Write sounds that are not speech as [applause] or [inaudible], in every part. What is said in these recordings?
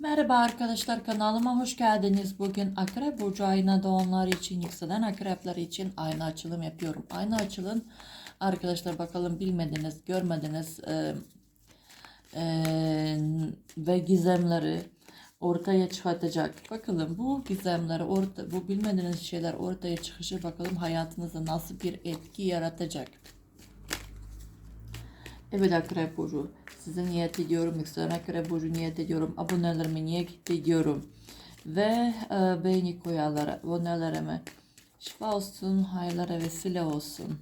Merhaba arkadaşlar kanalıma hoş geldiniz. Bugün Akrep Burcu ayına doğanlar için, yükselen akrepler için ayna açılım yapıyorum. Ayna açılın arkadaşlar bakalım bilmediniz, görmediniz e, e, ve gizemleri ortaya çıkartacak. Bakalım bu gizemleri, orta, bu bilmediğiniz şeyler ortaya çıkışı bakalım hayatınızda nasıl bir etki yaratacak. Evet Akrep Burcu. Size niyet ediyorum. Yükselen Akrep Burcu niyet ediyorum. Abonelerime niyet ediyorum. Ve e, beğeni koyanlara, abonelerime şifa olsun, hayırlara vesile olsun.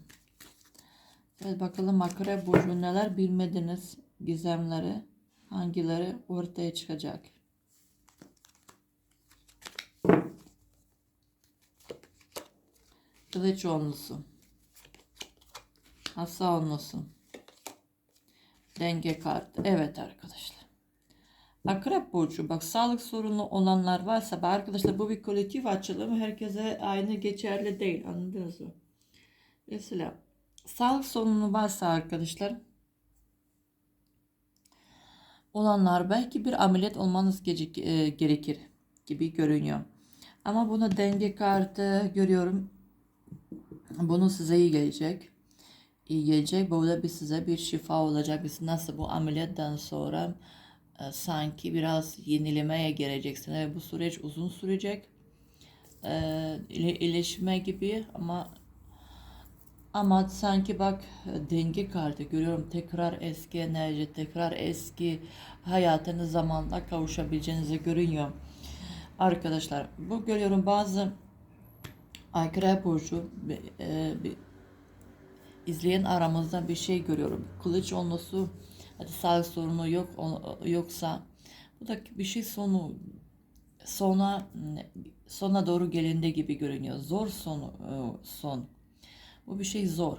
Evet bakalım Akrep Burcu neler bilmediniz gizemleri, hangileri ortaya çıkacak. Kılıç onlusu. Asa onlusu. Denge kartı. Evet arkadaşlar. Akrep burcu bak sağlık sorunu olanlar varsa arkadaşlar bu bir kolektif açılım herkese aynı geçerli değil anladınız mı? Mesela sağlık sorunu varsa arkadaşlar olanlar belki bir ameliyat olmanız e, gerekir gibi görünüyor. Ama buna denge kartı görüyorum. Bunu size iyi gelecek iyi gelecek. Burada bir size bir şifa olacak. Biz nasıl bu ameliyattan sonra e, sanki biraz yenilemeye geleceksin. Evet, bu süreç uzun sürecek. E, ile- iyileşme gibi ama ama sanki bak e, denge kartı görüyorum. Tekrar eski enerji, tekrar eski hayatınız zamanla kavuşabileceğinizi görünüyor. Arkadaşlar bu görüyorum bazı Akrep Burcu e, izleyen aramızda bir şey görüyorum. Kılıç onlusu hadi sağlık sorunu yok yoksa bu da bir şey sonu sona sona doğru gelinde gibi görünüyor. Zor sonu e, son. Bu bir şey zor.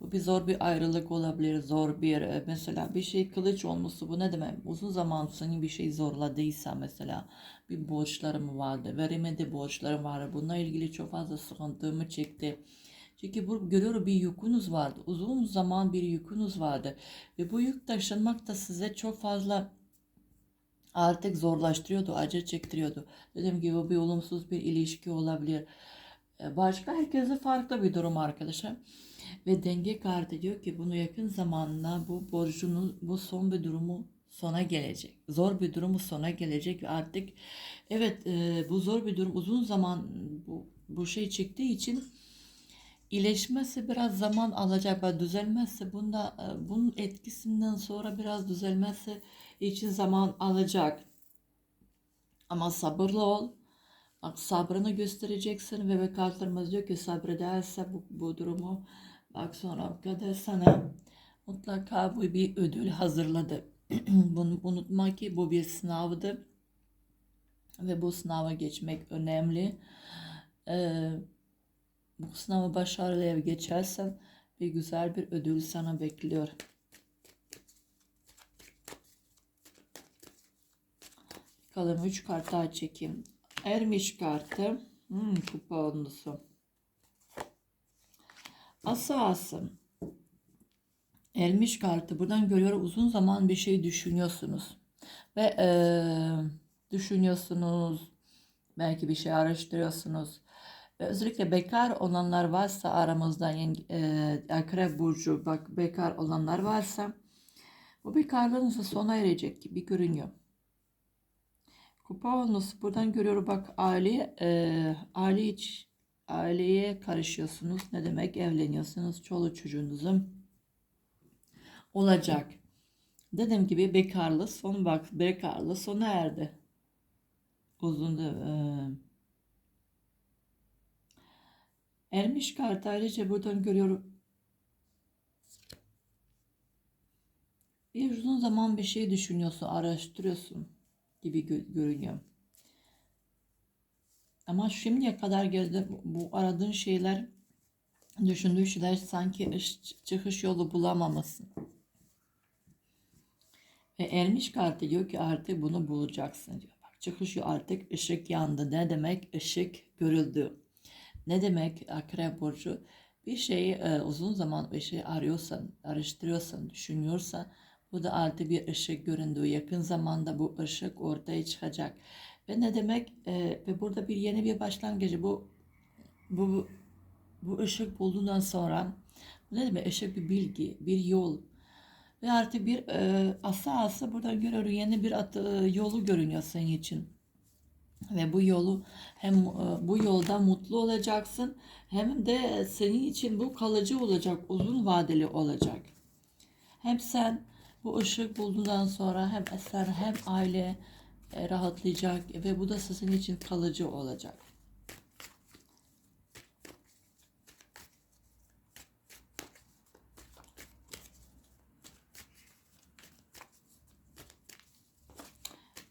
Bu bir zor bir ayrılık olabilir. Zor bir e, mesela bir şey kılıç olması bu ne demek? Uzun zaman senin bir şey zorladıysa mesela bir borçlarım vardı. Veremedi borçlarım vardı. Bununla ilgili çok fazla sıkıntımı çekti. Çünkü bu görüyorum bir yükünüz vardı. Uzun zaman bir yükünüz vardı. Ve bu yük taşınmak da size çok fazla artık zorlaştırıyordu, acı çektiriyordu. Dediğim gibi bir olumsuz bir ilişki olabilir. Ee, Başka herkese farklı bir durum arkadaşlar. Ve denge kartı diyor ki bunu yakın zamanla bu borcunun bu son bir durumu sona gelecek. Zor bir durumu sona gelecek ve artık evet e, bu zor bir durum uzun zaman bu, bu şey çektiği için iyileşmesi biraz zaman alacak ve düzelmezse bunda e, bunun etkisinden sonra biraz düzelmesi için zaman alacak. Ama sabırlı ol. Bak sabrını göstereceksin ve ve kartlarımız diyor ki sabrederse bu, bu durumu bak sonra kadar sana mutlaka bu bir ödül hazırladı. [clears throat] Bunu unutma ki bu bir sınavdı ve bu sınava geçmek önemli. Ee, bu sınavı başarıyla geçersen bir güzel bir ödül sana bekliyor. Bakalım 3 kart daha çekeyim. Ermiş kartı. Hmm, kupa onlusu. Asa asım. Ermiş kartı. Buradan görüyorum uzun zaman bir şey düşünüyorsunuz. Ve eee, düşünüyorsunuz. Belki bir şey araştırıyorsunuz. Özellikle bekar olanlar varsa aramızda eee, akrep burcu bak bekar olanlar varsa bu bekarlığınız sona erecek gibi görünüyor. Kupa olması buradan görüyorum bak aile e, aile iç aileye karışıyorsunuz. Ne demek evleniyorsunuz. Çoluk çocuğunuzun olacak. Dediğim gibi bekarlığı son bak bekarlığı sona erdi. Uzun e, ermiş kartı ayrıca buradan görüyorum. Bir uzun zaman bir şey düşünüyorsun, araştırıyorsun gibi gö- görünüyor. Ama şimdiye kadar geldi bu aradığın şeyler, düşündüğün şeyler sanki çıkış yolu bulamamasın. Ve ermiş kartı diyor ki artık bunu bulacaksın diyor. Bak çıkış yolu artık ışık yandı. Ne demek ışık görüldü? Ne demek akrep burcu? Bir şeyi e, uzun zaman bir şey arıyorsan, araştırıyorsan, düşünüyorsan Bu da artı bir ışık göründüğü. Yakın zamanda bu ışık ortaya çıkacak. Ve ne demek? Ee, ve burada bir yeni bir başlangıcı. Bu bu bu ışık bulduğundan sonra ne demek? Işık bir bilgi, bir yol. Ve artık bir e, asa asa buradan görüyorum yeni bir at, e, yolu görünüyor senin için. Ve bu yolu hem e, bu yolda mutlu olacaksın hem de senin için bu kalıcı olacak, uzun vadeli olacak. Hem sen bu ışık bulduğundan sonra hem eser hem aile e, rahatlayacak ve bu da sizin için kalıcı olacak.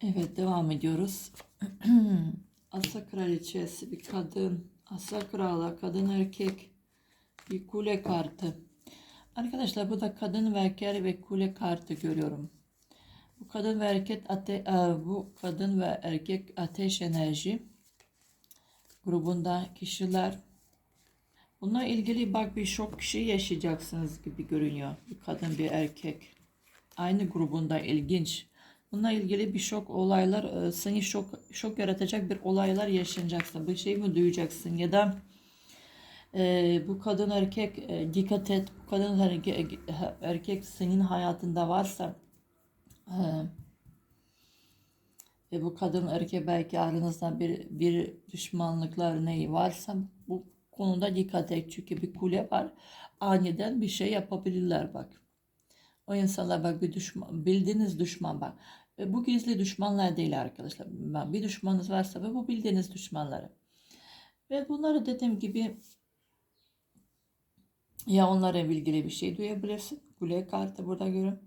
Evet devam ediyoruz. [clears throat] Asa kraliçesi bir kadın. Asa krala kadın erkek. Bir kule kartı. Arkadaşlar bu da kadın ve erkek ve kule kartı görüyorum. Bu kadın ve erkek ate, e, bu kadın ve erkek ateş enerji grubunda kişiler. Bununla ilgili bak bir şok kişi yaşayacaksınız gibi görünüyor. Bir kadın bir erkek. Aynı grubunda ilginç. Bununla ilgili bir şok olaylar e, seni şok şok yaratacak bir olaylar yaşayacaksın. Bir şey mi duyacaksın ya da e, bu kadın erkek e, dikkat et. Bu kadın erkek, erkek senin hayatında varsa e, ve bu kadın erkek belki aranızda bir bir düşmanlıklar neyi varsa bu konuda dikkat et. Çünkü bir kule var. Aniden bir şey yapabilirler bak. O insanlar bak bir düşman, bildiğiniz düşman bak. Ve bu gizli düşmanlar değil arkadaşlar. Bir düşmanınız varsa ve bu bildiğiniz düşmanları. Ve bunları dediğim gibi ya onlara ilgili bir şey duyabilirsin. Kule kartı burada görün.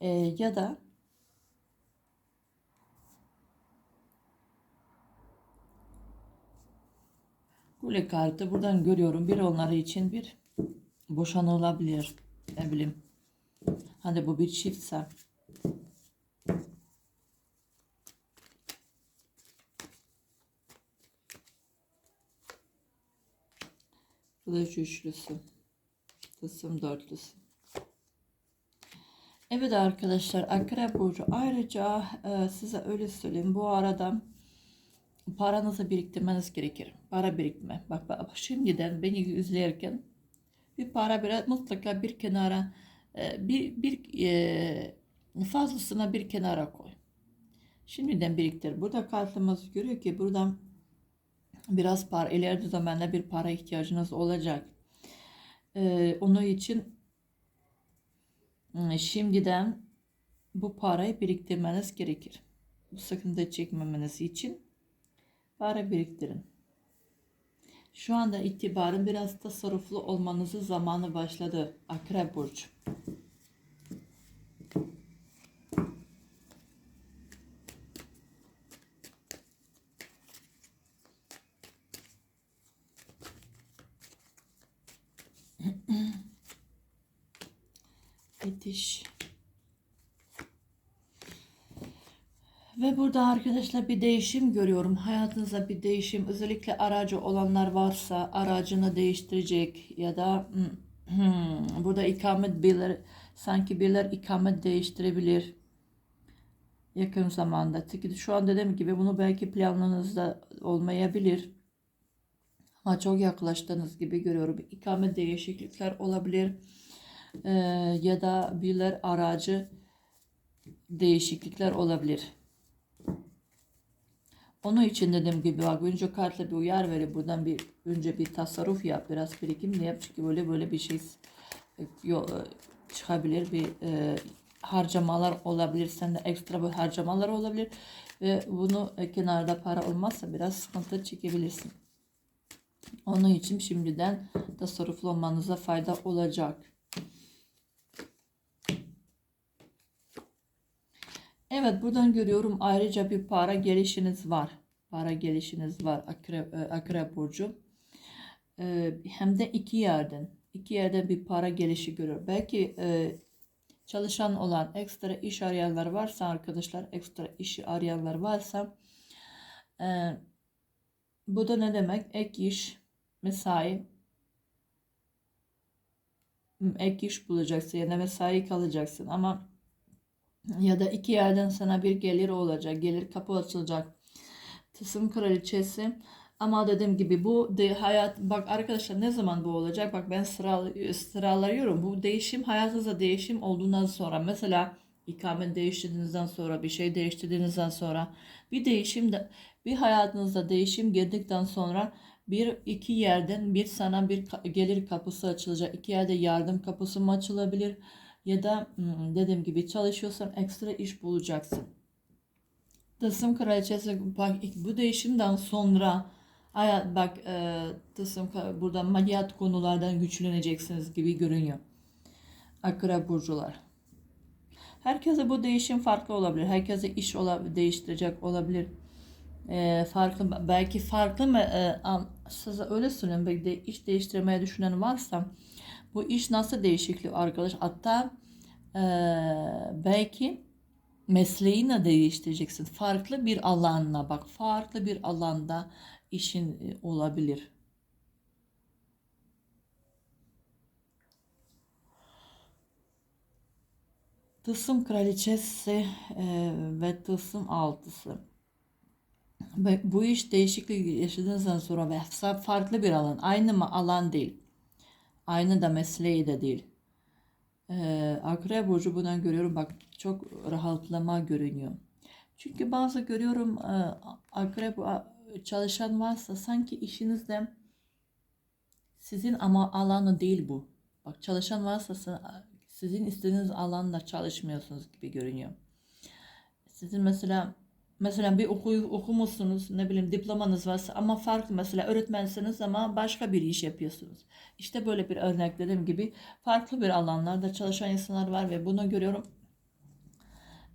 Ee, ya da Kule kartı buradan görüyorum. Bir onları için bir boşanılabilir. Ne bileyim. Hani bu bir çiftse. Kılıç üçlüsü. Tılsım dörtlüsü. Evet arkadaşlar Akrep Burcu ayrıca e, size öyle söyleyeyim bu arada paranızı biriktirmeniz gerekir. Para biriktirme. Bak, bak şimdiden beni izlerken bir para biraz mutlaka bir kenara e, bir, bir e, fazlasına bir kenara koy. Şimdiden biriktir. Burada kartımız görüyor ki buradan biraz para ileride zamanda bir para ihtiyacınız olacak. Ee, onun için ıı, şimdiden bu parayı biriktirmeniz gerekir. Bu sıkıntı çekmemeniz için para biriktirin. Şu anda itibaren biraz tasarruflu olmanızı zamanı başladı Akrep Burcu. [clears throat] Bitiş. Ve burada arkadaşlar bir değişim görüyorum. Hayatınızda bir değişim. Özellikle aracı olanlar varsa aracını değiştirecek ya da [clears throat] burada ikamet birileri sanki biriler ikamet değiştirebilir yakın zamanda. Çünkü şu an dediğim gibi bunu belki planlarınızda olmayabilir. Ama çok yaklaştığınız gibi görüyorum. İkamet değişiklikler olabilir. Ee, ya da biriler aracı değişiklikler olabilir. Onun için dediğim gibi bak önce kartla bir uyar verip buradan bir önce bir tasarruf yap biraz birikim de yap çünkü böyle böyle bir şey e, e, çıkabilir bir e, harcamalar olabilir sende ekstra bir harcamalar olabilir ve bunu e, kenarda para olmazsa biraz sıkıntı çekebilirsin. Onun için şimdiden tasarruflu olmanıza fayda olacak. Evet buradan görüyorum ayrıca bir para gelişiniz var. Para gelişiniz var Akrep, e, Akrep Burcu. Ee, hem de iki yerden. iki yerden bir para gelişi görüyor. Belki e, çalışan olan ekstra iş arayanlar varsa arkadaşlar ekstra iş arayanlar varsa e, bu da ne demek? Ek iş, mesai ek iş bulacaksın ya da mesai kalacaksın ama ya da iki yerden sana bir gelir olacak. Gelir kapı açılacak. Tısım kraliçesi. Ama dediğim gibi bu de hayat bak arkadaşlar ne zaman bu olacak? Bak ben sıra, sıralıyorum. Bu değişim hayatınızda değişim olduğundan sonra mesela ikamet değiştirdiğinizden sonra bir şey değiştirdiğinizden sonra bir değişim de bir hayatınızda değişim geldikten sonra bir iki yerden bir sana bir gelir kapısı açılacak. İki yerde yardım kapısı mı açılabilir? Ya da hmm, dediğim gibi çalışıyorsan ekstra iş bulacaksın. Tılsım kraliçesi bak bu değişimden sonra hayat bak e, tılsım burada maddiyat konulardan güçleneceksiniz gibi görünüyor. Akrep burcular. Herkese bu değişim farklı olabilir. Herkese iş olabilir, değiştirecek olabilir. E, farklı belki farklı mı e, an- size öyle söyleyeyim belki de iş değiştirmeye düşünen varsa bu iş nasıl değişiklik arkadaş hatta e, belki mesleğini değiştireceksin. Farklı bir alanla bak farklı bir alanda işin e, olabilir. Tılsım kraliçesi e, ve tılsım altısı. Bu iş değişiklik yaşadığınızdan sonra ve farklı bir alan. Aynı mı alan değil. Aynı da mesleği de değil. Ee, Akrep burcu bundan görüyorum bak çok rahatlama görünüyor. Çünkü bazı görüyorum e, akrep çalışan varsa sanki işinizde sizin ama alanı değil bu. Bak çalışan varsa sa- sizin istediğiniz alanda çalışmıyorsunuz gibi görünüyor. Sizin mesela mesela bir oku, okumuşsunuz ne bileyim diplomanız varsa ama farklı mesela öğretmensiniz ama başka bir iş yapıyorsunuz. İşte böyle bir örnek dediğim gibi farklı bir alanlarda çalışan insanlar var ve bunu görüyorum.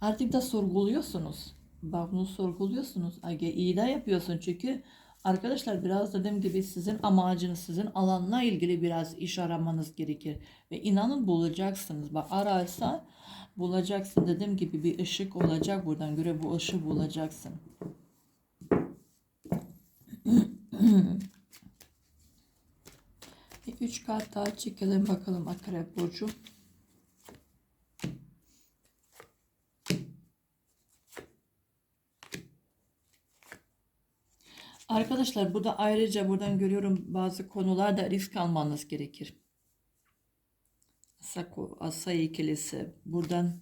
Artık da sorguluyorsunuz. Bak bunu sorguluyorsunuz. Age iyi de yapıyorsun çünkü arkadaşlar biraz dediğim gibi sizin amacınız, sizin alanla ilgili biraz iş aramanız gerekir. Ve inanın bulacaksınız. Bak ararsa bulacaksın. Dediğim gibi bir ışık olacak buradan göre bu ışığı bulacaksın. Bir üç kart daha çekelim bakalım Akrep Burcu. Arkadaşlar burada ayrıca buradan görüyorum bazı konularda risk almanız gerekir. Asako, Asa ikilisi. Buradan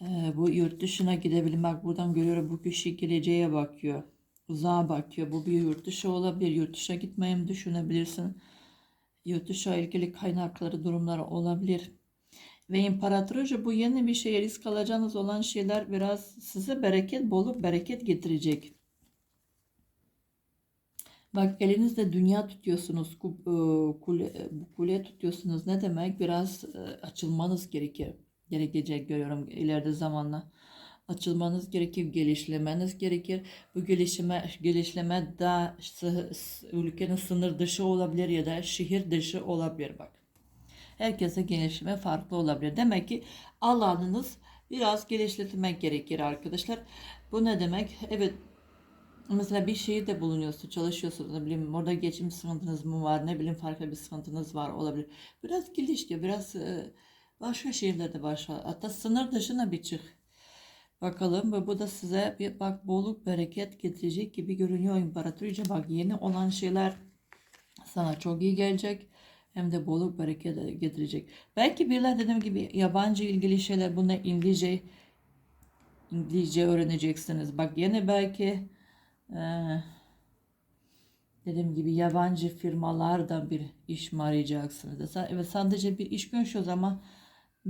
e, bu yurt dışına gidebilmek. Buradan görüyorum bu kişi geleceğe bakıyor. Uzağa bakıyor. Bu bir yurt dışı olabilir. Yurt dışına gitmeyi düşünebilirsin? Yurt dışı ilgili kaynakları, durumları olabilir. Ve imparatorca bu yeni bir şeye risk alacağınız olan şeyler biraz size bereket, bolluk, bereket getirecek. Bak elinizde dünya tutuyorsunuz, e, kule, e, kule tutuyorsunuz. Ne demek? Biraz e, açılmanız gerekir. Gerekecek görüyorum ileride zamanla. Açılmanız gerekir, gelişlemeniz gerekir. Bu gelişme, gelişleme da sı- s- ülkenin sınır dışı olabilir ya da şehir dışı olabilir bak. Herkese gelişme farklı olabilir. Demek ki alanınız biraz geliştirmek gerekir arkadaşlar. Bu ne demek? Evet Mesela bir şehirde bulunuyorsun, çalışıyorsun, ne bileyim orada geçim sıkıntınız mı var, ne bileyim farklı bir sıkıntınız var olabilir. Biraz geliş diyor, biraz e, başka şehirlerde başka, hatta sınır dışına bir çık. Bakalım ve bu da size bir bak bolluk bereket getirecek gibi görünüyor imparatoriçe bak yeni olan şeyler sana çok iyi gelecek hem de bolluk bereket getirecek. Belki birler dediğim gibi yabancı ilgili şeyler bunda İngilizce İngilizce öğreneceksiniz. Bak yine belki dediğim gibi yabancı firmalarda bir iş mi arayacaksınız? Evet sadece bir iş görüşüyoruz ama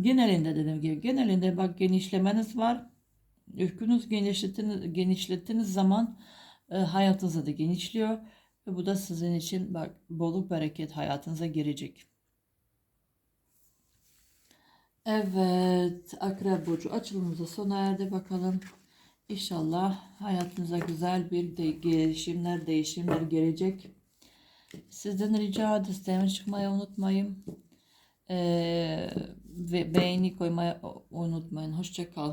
genelinde dediğim gibi genelinde bak genişlemeniz var. Ülkünüz genişlettiğiniz, genişlettiğiniz zaman e, hayatınızda da genişliyor. Ve bu da sizin için bak bolluk bereket hayatınıza girecek. Evet, Akrep Burcu açılımımıza sona erdi bakalım. İnşallah hayatınıza güzel bir de gelişimler, değişimler gelecek. Sizden rica desteğime çıkmayı unutmayın. Ee, ve beğeni koymayı unutmayın. Hoşça kalın.